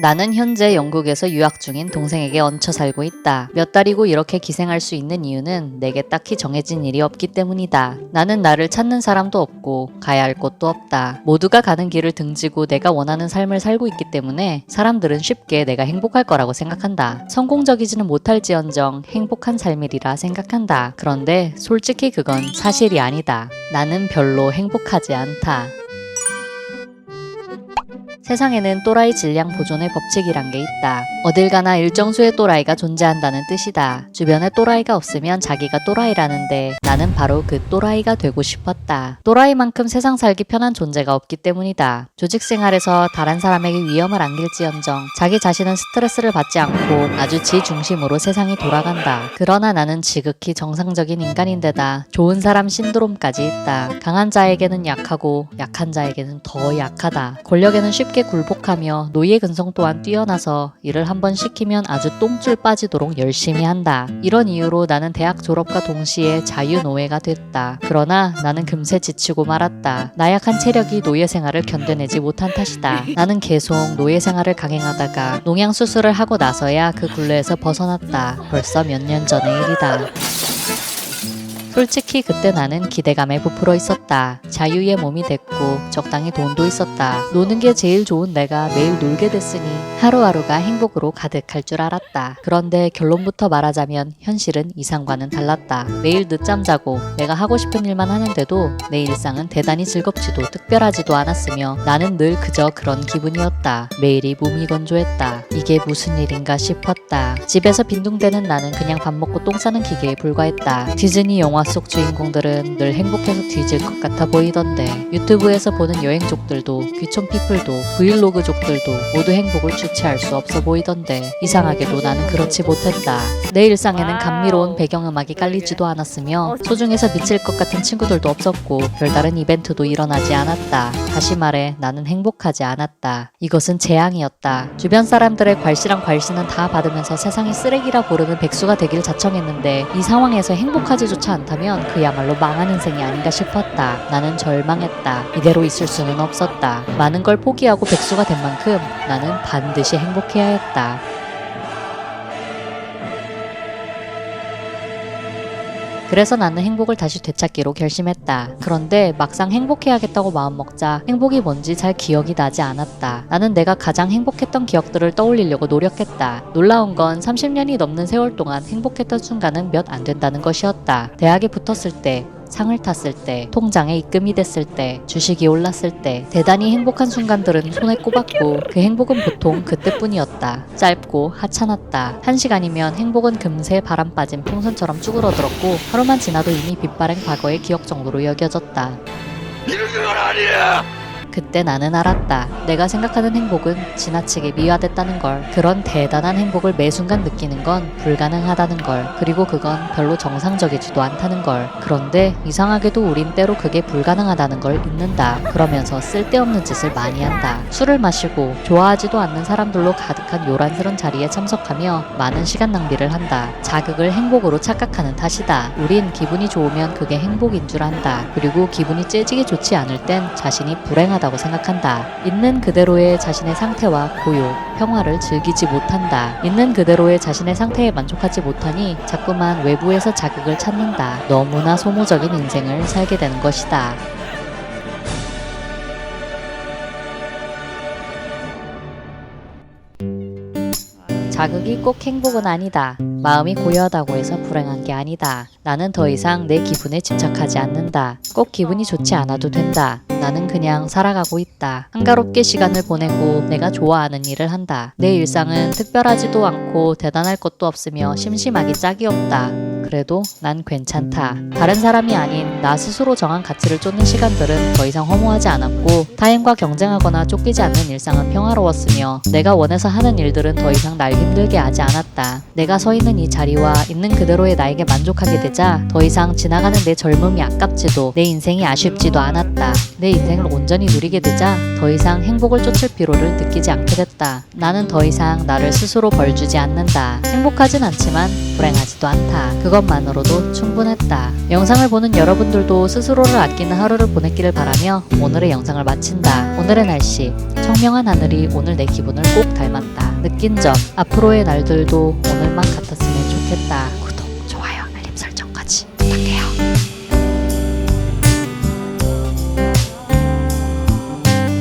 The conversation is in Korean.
나는 현재 영국에서 유학 중인 동생에게 얹혀 살고 있다. 몇 달이고 이렇게 기생할 수 있는 이유는 내게 딱히 정해진 일이 없기 때문이다. 나는 나를 찾는 사람도 없고 가야 할 곳도 없다. 모두가 가는 길을 등지고 내가 원하는 삶을 살고 있기 때문에 사람들은 쉽게 내가 행복할 거라고 생각한다. 성공적이지는 못할지언정 행복한 삶이리라 생각한다. 그런데 솔직히 그건 사실이 아니다. 나는 별로 행복하지 않다. 세상에는 또라이 질량 보존의 법칙이란 게 있다. 어딜 가나 일정 수의 또라이가 존재한다는 뜻이다. 주변에 또라이가 없으면 자기가 또라이라는데 나는 바로 그 또라이가 되고 싶었다. 또라이만큼 세상 살기 편한 존재가 없기 때문이다. 조직 생활에서 다른 사람에게 위험을 안길지언정 자기 자신은 스트레스를 받지 않고 아주 지 중심으로 세상이 돌아간다. 그러나 나는 지극히 정상적인 인간인데다 좋은 사람 신드롬까지 있다. 강한 자에게는 약하고 약한 자에게는 더 약하다. 권력에는 쉽게 굴복하며 노예 근성 또한 뛰어나서 일을 한번 시키면 아주 똥줄 빠지도록 열심히 한다. 이런 이유로 나는 대학 졸업과 동시에 자유노예가 됐다. 그러나 나는 금세 지치고 말았다. 나약한 체력이 노예 생활을 견뎌내지 못한 탓이다. 나는 계속 노예 생활을 강행하다가 농양 수술을 하고 나서야 그 굴레에서 벗어났다. 벌써 몇 년 전의 일이다. 솔직히 그때 나는 기대감에 부풀어 있었다. 자유의 몸이 됐고 적당히 돈도 있었다. 노는 게 제일 좋은 내가 매일 놀게 됐으니 하루하루가 행복으로 가득할 줄 알았다. 그런데 결론부터 말하자면 현실은 이상과는 달랐다. 매일 늦잠 자고 내가 하고 싶은 일만 하는데도 내 일상은 대단히 즐겁지도 특별하지도 않았으며 나는 늘 그저 그런 기분이었다. 매일이 무미건조했다. 이게 무슨 일인가 싶었다. 집에서 빈둥대는 나는 그냥 밥 먹고 똥 싸는 기계에 불과했다. 디즈니 영화 속 주인공들은 늘 행복해서 뒤질 것 같아 보이던데 유튜브에서 보는 여행족들도 귀촌 피플도 브이로그족들도 모두 행복을 주체할 수 없어 보이던데 이상하게도 나는 그렇지 못했다. 내 일상에는 감미로운 배경음악이 깔리지도 않았으며 소중해서 미칠 것 같은 친구들도 없었고 별다른 이벤트도 일어나지 않았다. 다시 말해 나는 행복하지 않았다. 이것은 재앙이었다. 주변 사람들의 괄시랑 괄시는 다 받으면서 세상이 쓰레기라 고르는 백수가 되기를 자청했는데 이 상황에서 행복하지조차 않다 면 그야말로 망한 인생이 아닌가 싶었다. 나는 절망했다. 이대로 있을 수는 없었다. 많은 걸 포기하고 백수가 된 만큼 나는 반드시 행복해야 했다. 그래서 나는 행복을 다시 되찾기로 결심했다. 그런데 막상 행복해야겠다고 마음먹자 행복이 뭔지 잘 기억이 나지 않았다. 나는 내가 가장 행복했던 기억들을 떠올리려고 노력했다. 놀라운 건 30년이 넘는 세월 동안 행복했던 순간은 몇 안 된다는 것이었다. 대학에 붙었을 때 상을 탔을 때, 통장에 입금이 됐을 때, 주식이 올랐을 때, 대단히 행복한 순간들은 손에 꼽았고 그 행복은 보통 그때뿐이었다. 짧고 하찮았다. 한 시간이면 행복은 금세 바람 빠진 풍선처럼 쭈그러들었고 하루만 지나도 이미 빛바랜 과거의 기억 정도로 여겨졌다. 이런 건 아니야. 그때 나는 알았다. 내가 생각하는 행복은 지나치게 미화됐다는 걸. 그런 대단한 행복을 매 순간 느끼는 건 불가능하다는 걸. 그리고 그건 별로 정상적이지도 않다는 걸. 그런데 이상하게도 우린 때로 그게 불가능하다는 걸 잊는다. 그러면서 쓸데없는 짓을 많이 한다. 술을 마시고 좋아하지도 않는 사람들로 가득한 요란스런 자리에 참석하며 많은 시간 낭비를 한다. 자극을 행복으로 착각하는 탓이다. 우린 기분이 좋으면 그게 행복인 줄 안다. 그리고 기분이 째지게 좋지 않을 땐 자신이 불행하다고 생각한다. 있는 그대로의 자신의 상태와 고요, 평화를 즐기지 못한다. 있는 그대로의 자신의 상태에 만족하지 못하니 자꾸만 외부에서 자극을 찾는다. 너무나 소모적인 인생을 살게 되는 것이다. 자극이 꼭 행복은 아니다. 마음이 고요하다고 해서 불행한 게 아니다. 나는 더 이상 내 기분에 집착하지 않는다. 꼭 기분이 좋지 않아도 된다. 나는 그냥 살아가고 있다. 한가롭게 시간을 보내고 내가 좋아하는 일을 한다. 내 일상은 특별하지도 않고 대단할 것도 없으며 심심하기 짝이 없다. 그래도 난 괜찮다. 다른 사람이 아닌 나 스스로 정한 가치를 쫓는 시간들은 더 이상 허무하지 않았고 타인과 경쟁하거나 쫓기지 않는 일상은 평화로웠으며 내가 원해서 하는 일들은 더 이상 날 힘들게 하지 않았다. 내가 서 있는 이 자리와 있는 그대로의 나에게 만족하게 되자 더 이상 지나가는 내 젊음이 아깝지도 내 인생이 아쉽지도 않았다. 내 인생을 온전히 누리게 되자 더 이상 행복을 쫓을 필요를 느끼지 않게 됐다. 나는 더 이상 나를 스스로 벌주지 않는다. 행복하진 않지만 불행하지도 않다. 그 것만으로도 충분했다. 영상을 보는 여러분들도 스스로를 아끼는 하루를 보냈기를 바라며 오늘의 영상을 마친다. 오늘의 날씨. 청명한 하늘이 오늘 내 기분을 꼭 닮았다. 느낀 점. 앞으로의 날들도 오늘만 같았으면 좋겠다. 구독, 좋아요, 알림 설정까지 부탁해요.